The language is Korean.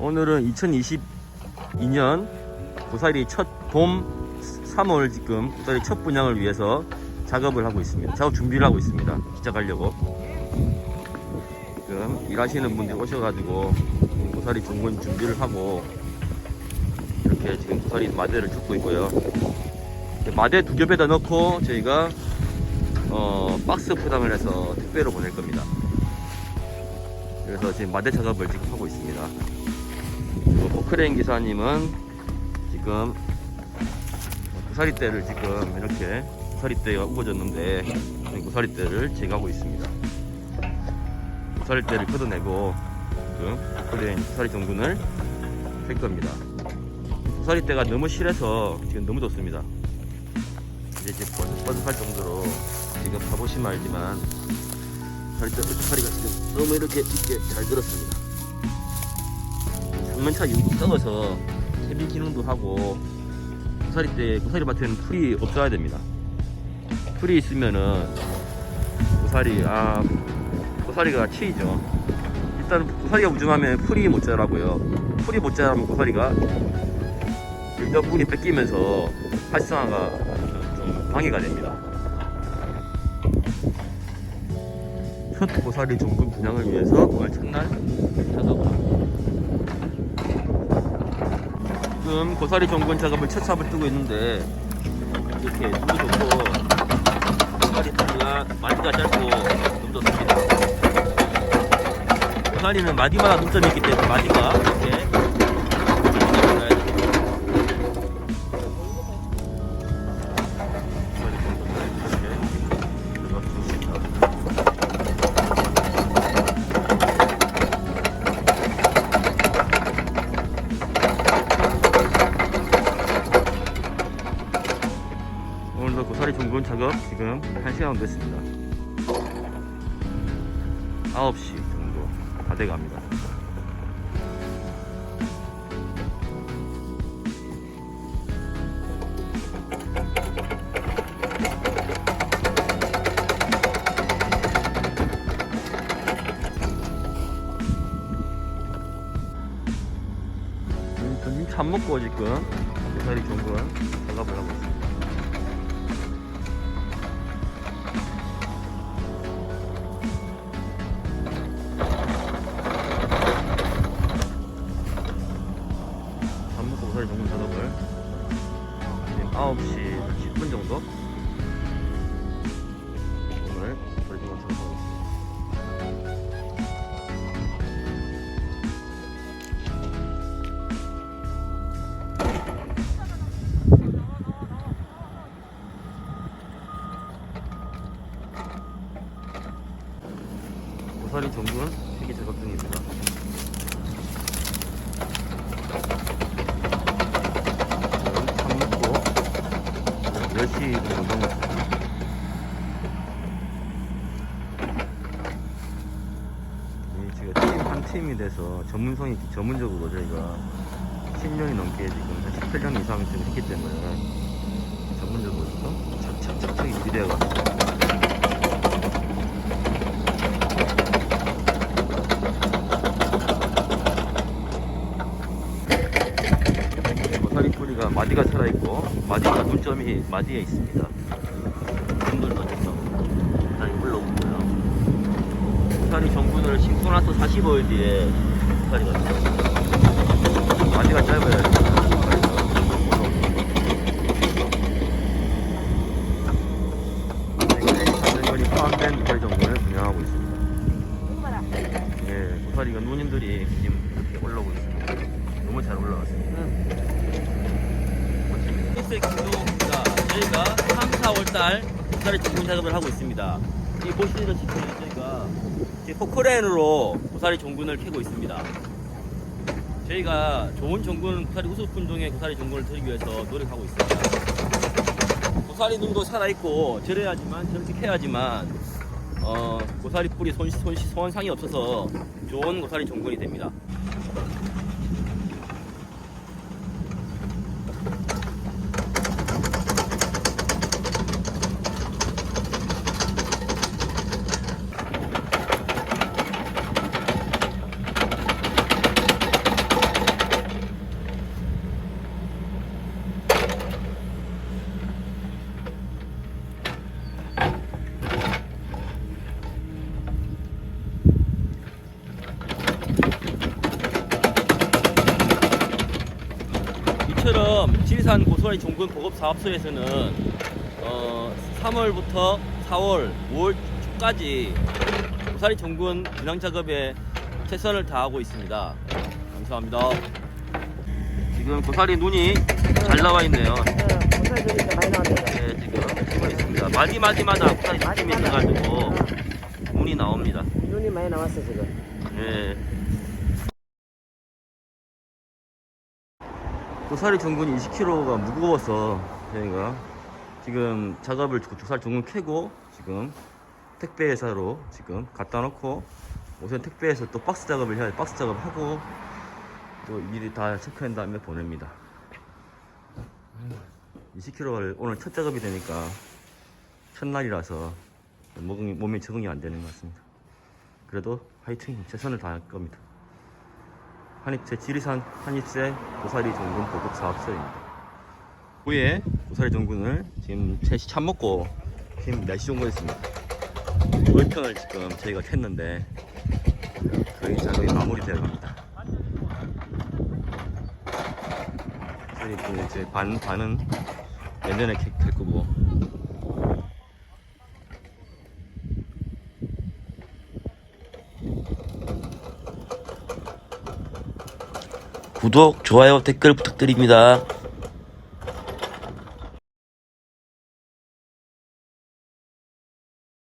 오늘은 2022년 고사리 첫봄 3월 지금 고사리 첫 분양을 위해서 작업을 하고 있습니다. 작업 준비를 하고 있습니다. 시작하려고. 지금 일하시는 분들이 오셔가지고 고사리 중군 준비를 하고 이렇게 지금 고사리 마대를 줍고 있고요. 마대 두 겹에다 넣고 저희가 어, 박스 포장을 해서 택배로 보낼 겁니다. 그래서 지금 마대 작업을 지금 하고 있습니다. 포크레인 기사님은 지금 고사리대를 지금 이렇게 고사리대가 우거졌는데 고사리대를 제거하고 있습니다. 고사리대를 걷어내고 지금 포크레인 고사리 정군을 할 겁니다. 고사리대가 너무 실해서 지금 너무 좋습니다. 이제 지금 버석버석할 정도로 지금 가보시면 알지만 고사리대 고사리가 지금 너무 이렇게 깊게 잘 들었습니다. 장면차 유도 썩어서 채비 기능도 하고 고사리 때 고사리 밭에는 풀이 없어야 됩니다. 풀이 있으면은 고사리 아 고사리가 치이죠. 일단 고사리가 우중하면 풀이 못 자라고요. 풀이 못 자라면 고사리가 일자분이 뺏기면서 활성화가 좀 방해가 됩니다. 첫 고사리 종군 분양을 위해서 오늘 첫날 합니다. 지금 고사리 종군 작업을 첫 삽을 뜨고 있는데 이렇게 눈도 좋고 고사리 뿌리가 마디가 짧고 눈도 좋습니다. 고사리는 마디마다 눈점이 있기 때문에 마디가 이렇게 지금 1시간 됐습니다. 9시 정도 다 돼갑니다. 음, 점심 참 먹고 지금 고사리 종군 작업을 하고 있습니다 9시 10분 정도 팀한 팀이 돼서 전문성이 전문적으로 저희가 10년이 넘게 지금 한 18년 이상 지금 했기 때문에 전문적으로 착착착착 유지되어갑니다. 고사리 뿌리가 마디가 살아있고 마디가 눈점이 마디에 있습니다 정글도 지금 다시 올라오고요 고사리 정군을 심고 나서 45일 뒤에 고사리가 있어요. 마디가 짧아야 자전거리 포함된 고사리 정군을 분양하고 있습니다. 예, 고사리가 누님들이 지금 이렇게 올라오고 있습니다. 너무 잘 올라왔습니다. 흰색 기도입니다. 저희가 3, 4월달 고사리 종군 작업을 하고 있습니다. 이 저희가 이제 포크레인으로 고사리 종군을 캐고 있습니다. 저희가 좋은 종군, 고사리 우수 품종의 고사리 종군을 들기 위해서 노력하고 있습니다. 고사리 눈도 살아있고 절여야지만 저렇게 캐야지만 어, 고사리 뿌리 손, 손, 손상이 없어서 좋은 고사리 종군이 됩니다. 이처럼 지리산 고소리 종군 보급 사업소에서는 어, 3월부터 4월, 5월 초까지 고사리 종군 분양 작업에 최선을 다하고 있습니다. 감사합니다. 지금 고사리 눈이 잘 나와 있네요. 고사리 들니까 많이 나왔네요. 네, 지금 치고 있습니다. 마디 마디마다 고사리 느낌이 있어가지고 눈이 나옵니다. 눈이 많이 나왔어 지금. 네. 고사리 전군이 20kg가 무거워서 저희가 지금 작업을 고사리 전군 캐고 지금 택배 회사로 지금 갖다 놓고 우선 택배에서 또 박스 작업을 해야 박스 작업하고 또 일이 다 체크한 다음에 보냅니다. 20kg를 오늘 첫 작업이 되니까 첫날이라서 몸이 적응이 안 되는 것 같습니다. 그래도 화이팅 최선을 다할 겁니다. 한입제 지리산 한입제 고사리 전군 보급 사업소입니다. 후에 고사리 전군을 지금 3시 참 먹고 지금 4시 정도 됐습니다. 월평을 지금 저희가 캤는데 거의 작업이 마무리되어 갑니다. 저희 또 이제 반, 반은 내년에 캘, 캘 거고 구독, 좋아요, 댓글 부탁드립니다.